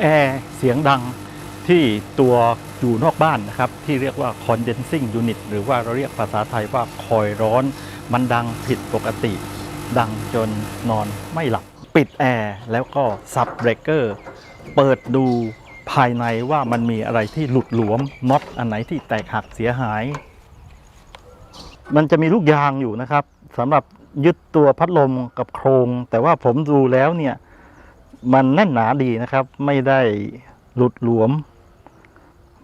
แอร์เสียงดังที่ตัวอยู่นอกบ้านนะครับ ที่เรียกว่า condensing unit หรือว่าเราเรียกภาษาไทยว่าคอยร้อน มันดังผิดปกติ ดังจนนอนไม่หลับ ปิดแอร์แล้วก็ซับเบรกเกอร์เปิดดูภายในว่ามันมีอะไรที่หลุดหลวมน็อตอันไหนที่แตกหักเสียหาย มันจะมีลูกยางอยู่นะครับ สำหรับยึดตัวพัดลมกับโครง แต่ว่าผมดูแล้วเนี่ย มันแน่นหนาดีนะครับ ไม่ได้หลุดหลวม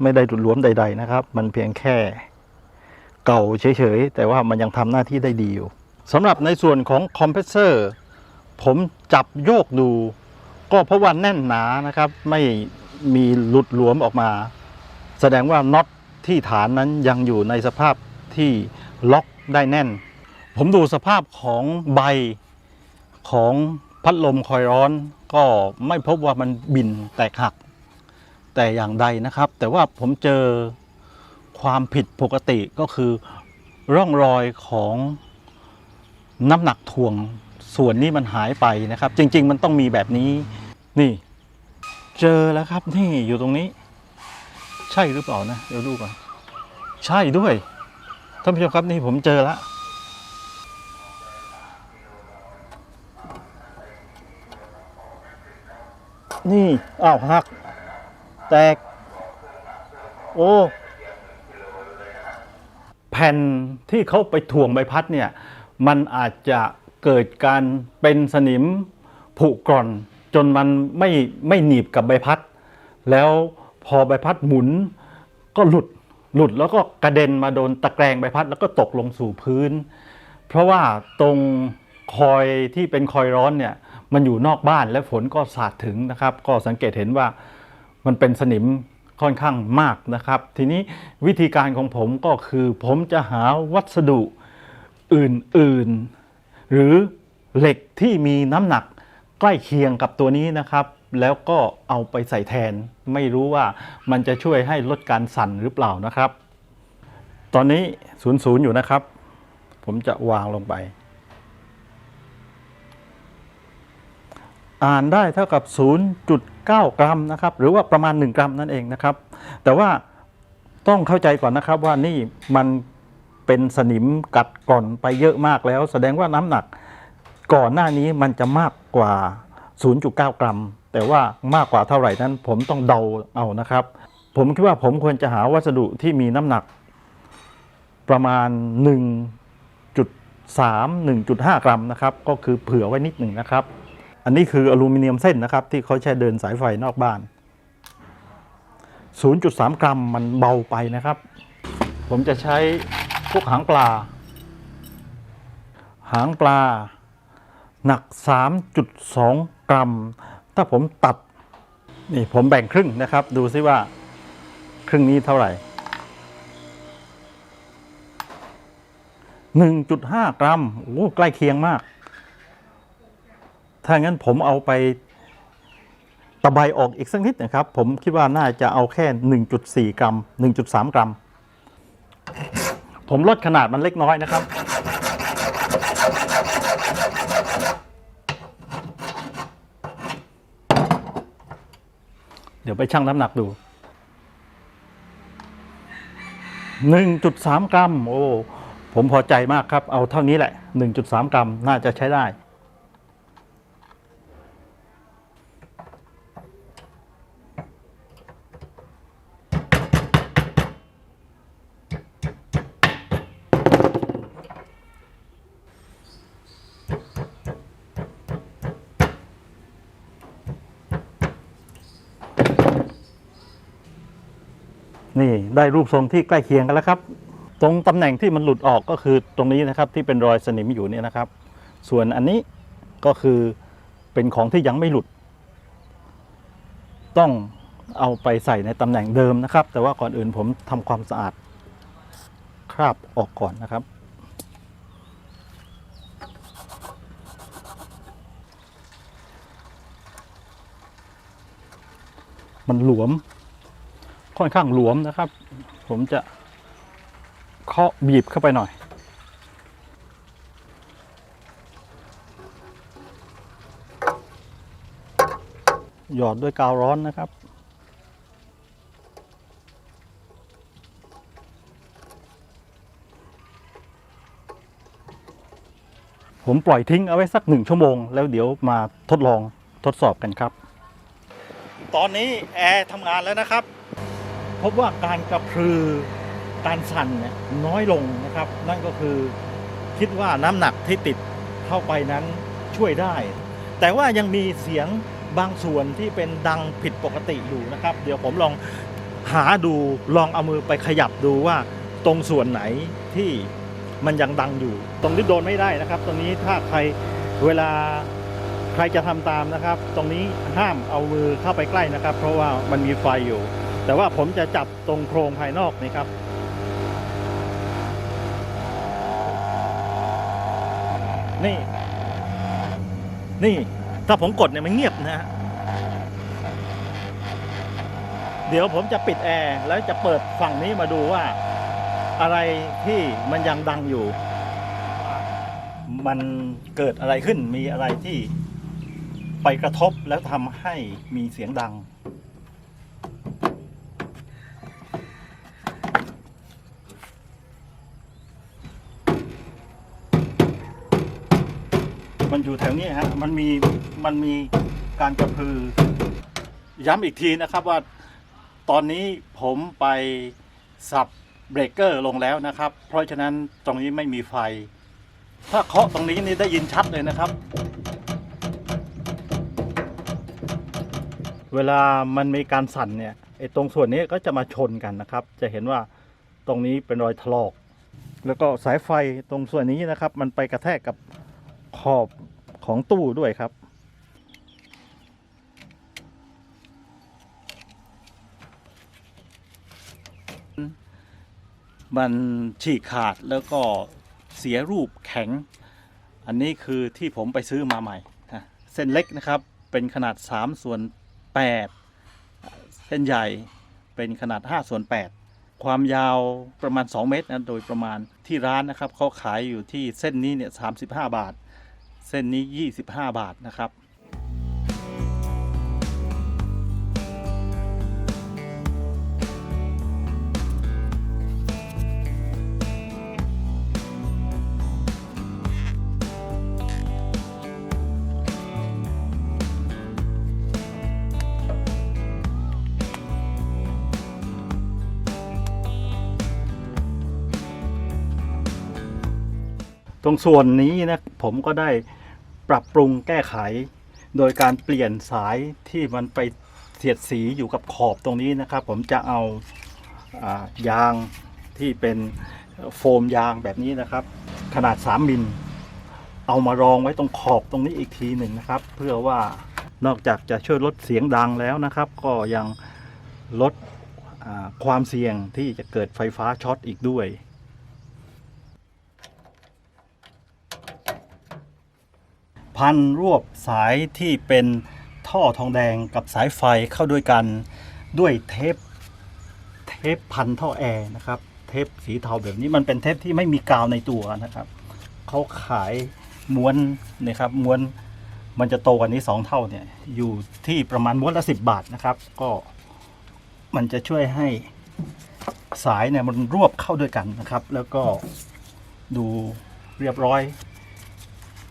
ไม่ได้หลุดหลวมใด ๆ นะครับ มันเพียงแค่เก่าเฉยๆ แต่ว่ามันยังทำหน้าที่ได้ดีอยู่สำหรับในส่วนของคอมเพรสเซอร์ผมจับโยกดู ก็เพราะว่าแน่นหนานะครับ ไม่มีหลุดหลวมออกมา แสดงว่าน็อตที่ฐานนั้นยังอยู่ในสภาพที่ล็อกได้แน่น ผมดูสภาพของใบของพัดลมคอยร้อน ก็ไม่พบว่ามันบินแตกหัก แต่อย่างใดนะครับ แต่ว่าผมเจอความผิดปกติก็คือร่องรอยของน้ำหนักถ่วงส่วนนี้มันหายไปนะครับ จริง ๆ มันต้องมีแบบนี้ นี่ เจอแล้วครับนี่อยู่ตรงนี้ ใช่หรือเปล่านะ เดี๋ยวดูก่อน ใช่ด้วยท่านผู้ชมครับนี่ผมเจอแล้ว นี่อ้าวหัก แตก โอ้แผ่นที่เขาไปถ่วงใบพัดเนี่ยมันอาจจะเกิดการเป็นสนิมผุกร่อน จนมันไม่ไม่หนีบกับใบพัด แล้วพอใบพัดหมุนก็หลุดหลุดแล้วก็กระเด็นมาโดนตะแกรงใบพัด แล้วก็ตกลงสู่พื้น เพราะว่าตรงคอยที่เป็นคอยร้อนเนี่ย มันอยู่นอกบ้านและฝนก็สาดถึงนะครับ ก็สังเกตเห็นว่ามันเป็นสนิมค่อนข้างมากนะครับ ทีนี้วิธีการของผมก็คือผมจะหาวัสดุอื่นๆ หรือเหล็กที่มีน้ำหนักใกล้เคียงกับตัวนี้นะครับ แล้วก็เอาไปใส่แทน ไม่รู้ว่ามันจะช่วยให้ลดการสั่นหรือเปล่านะครับ ตอนนี้ศูนย์ศูนย์อยู่นะครับ ผมจะวางลงไป อ่านได้เท่ากับ 0.9 กรัมนะครับ หรือว่าประมาณ 1 กรัมนั่นเองนะครับ แต่ว่าต้องเข้าใจก่อนนะครับว่านี่มันเป็นสนิมกัดก่อนไปเยอะมากแล้ว แสดงว่าน้ำหนักก่อนหน้านี้มันจะมากกว่า 0.9 กรัม แต่ว่ามากกว่าเท่าไหร่นั้น ผมต้องเดาเอานะครับ ผมคิดว่าผมควรจะหาวัสดุที่มีน้ำหนักประมาณ 1.3 1.5 กรัมนะครับ ก็คือเผื่อไว้นิดหนึ่งนะครับ อันนี้คืออลูมิเนียมเส้นนะครับ ที่เขาใช้เดินสายไฟนอกบ้าน 0.3 กรัมมันเบาไปนะครับ ผมจะใช้พวกหางปลา หางปลา หนัก 3.2 กรัม ถ้าผมตัด นี่ผมแบ่งครึ่งนะครับ ดูซิว่าครึ่งนี้เท่าไหร่ 1.5 กรัม โอ้ ใกล้เคียงมาก ถ้างั้นผมเอาไปตะไบออกอีกสักนิดนะครับ ผมคิดว่าน่าจะเอาแค่ 1.4 กรัม 1.3 กรัม ผมลดขนาดมันเล็กน้อยนะครับ เดี๋ยวไปชั่งน้ำหนักดู 1.3 กรัม โอ้ ผมพอใจมากครับ เอาเท่านี้แหละ 1.3 กรัมน่าจะใช้ได้ นี่ได้รูปทรงที่ใกล้เคียงกันแล้วครับ ตรงตำแหน่งที่มันหลุดออกก็คือตรงนี้นะครับที่เป็นรอยสนิมอยู่เนี่ยนะครับ ส่วนอันนี้ก็คือเป็นของที่ยังไม่หลุด ต้องเอาไปใส่ในตำแหน่งเดิมนะครับ แต่ว่าก่อนอื่นผมทำความสะอาด คราบออกก่อนนะครับมันหลวม ค่อนข้างหลวมนะครับ ผมจะเคาะบีบเข้าไปหน่อย หยอดด้วยกาวร้อนนะครับผมปล่อยทิ้งเอาไว้สักหนึ่งชั่วโมง แล้วเดี๋ยวมาทดลองทดสอบกันครับ ตอนนี้แอร์ทำงานแล้วนะครับ พบว่าการกระพือการสั่นเนี่ยน้อยลงนะครับ นั่นก็คือคิดว่าน้ำหนักที่ติดเข้าไปนั้นช่วยได้ แต่ว่ายังมีเสียงบางส่วนที่เป็นดังผิดปกติอยู่นะครับ เดี๋ยวผมลองหาดูลองเอามือไปขยับดูว่าตรงส่วนไหนที่มันยังดังอยู่ ตรงนี้โดนไม่ได้นะครับ ตรงนี้ถ้าใครเวลาใครจะทำตามนะครับ ตรงนี้ห้ามเอามือเข้าไปใกล้นะครับ เพราะว่ามันมีไฟอยู่ แต่ว่าผมจะจับตรงโครงภายนอกนี่ครับ นี่ นี่ ถ้าผมกดเนี่ยมันเงียบนะฮะ เดี๋ยวผมจะปิดแอร์แล้วจะเปิดฝั่งนี้มาดูว่า อะไรที่มันยังดังอยู่ มันเกิดอะไรขึ้น มีอะไรที่ไปกระทบแล้วทำให้มีเสียงดัง มันอยู่แถวนี้ฮะมันมีมันมีการกระพือ ย้ำอีกทีนะครับว่าตอนนี้ผมไปสับเบรกเกอร์ลงแล้วนะครับ เพราะฉะนั้นตรงนี้ไม่มีไฟ ถ้าเคาะตรงนี้นี่ได้ยินชัดเลยนะครับ เวลามันมีการสั่นเนี่ยไอ้ตรงส่วนนี้ก็จะมาชนกันนะครับ จะเห็นว่าตรงนี้เป็นรอยถลอก แล้วก็สายไฟตรงส่วนนี้นะครับ มันไปกระแทกกับ ขอบของตู้ด้วยครับ มันฉีกขาดแล้วก็เสียรูปแข็ง อันนี้คือที่ผมไปซื้อมาใหม่เส้นเล็กนะครับเป็นขนาด 3 ส่วน 8 เส้นใหญ่เป็นขนาด 5 ส่วน 8 ความยาวประมาณ 2 เมตรนะโดยประมาณที่ร้านนะครับเขาขายอยู่ที่เส้นนี้เนี่ย35 บาท เส้นนี้ 25 บาทนะครับ ตรงส่วนนี้นะผมก็ได้ปรับปรุงแก้ไข โดยการเปลี่ยนสายที่มันไปเสียดสีอยู่กับขอบตรงนี้นะครับ ผมจะเอาอายางที่เป็นโฟมยางแบบนี้นะครับ ขนาด 3 มิล เอามารองไว้ตรงขอบตรงนี้อีกทีหนึ่งนะครับ เพื่อว่านอกจากจะช่วยลดเสียงดังแล้วนะครับ ก็ยังลดความเสี่ยงที่จะเกิดไฟฟ้าช็อตอีกด้วย พันรวบสายที่เป็นท่อทองแดงกับสายไฟเข้าด้วยกันด้วยเทปเทปพันท่อแอร์นะครับ เทปสีเทาแบบนี้มันเป็นเทปที่ไม่มีกาวในตัวนะครับเขาขายม้วนนะครับม้วนมันจะโตกว่านี้สองเท่าเนี่ยอยู่ที่ประมาณม้วนละสิบบาทนะครับ ก็มันจะช่วยให้สายเนี่ยมันรวบเข้าด้วยกันนะครับ แล้วก็ดูเรียบร้อย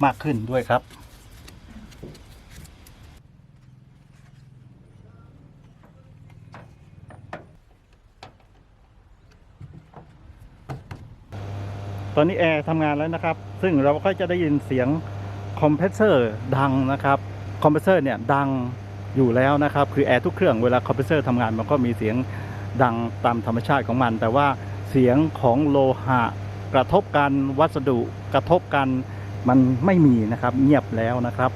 มากขึ้นด้วยครับ ตอนนี้แอร์ทำงานแล้วนะครับ ซึ่งเราก็จะได้ยินเสียงคอมเพรสเซอร์ดังนะครับ คอมเพรสเซอร์เนี่ยดังอยู่แล้วนะครับ คือแอร์ทุกเครื่องเวลาคอมเพรสเซอร์ทำงานมันก็มีเสียงดังตามธรรมชาติของมัน แต่ว่าเสียงของโลหะกระทบกันวัสดุกระทบกัน มันไม่มีนะครับเงียบแล้วนะครับ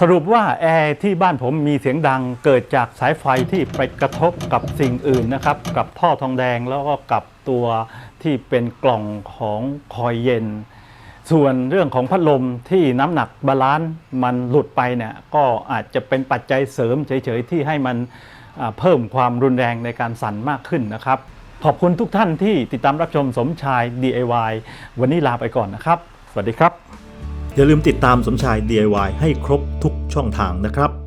สรุปว่าแอร์ที่บ้านผมมีเสียงดังเกิดจากสายไฟที่ไปกระทบกับสิ่งอื่นนะครับ กับท่อทองแดงแล้วก็กับตัวที่เป็นกล่องของคอยเย็น ส่วนเรื่องของพัดลมที่น้ำหนักบาลานซ์มันหลุดไปเนี่ยก็อาจจะเป็นปัจจัยเสริมเฉยๆที่ให้มันเพิ่มความรุนแรงในการสั่นมากขึ้นนะครับ ขอบคุณทุกท่านที่ติดตามรับชมสมชาย DIY วันนี้ลาไปก่อนนะครับ สวัสดีครับ อย่าลืมติดตามสมชาย DIY ให้ครบทุกช่องทางนะครับ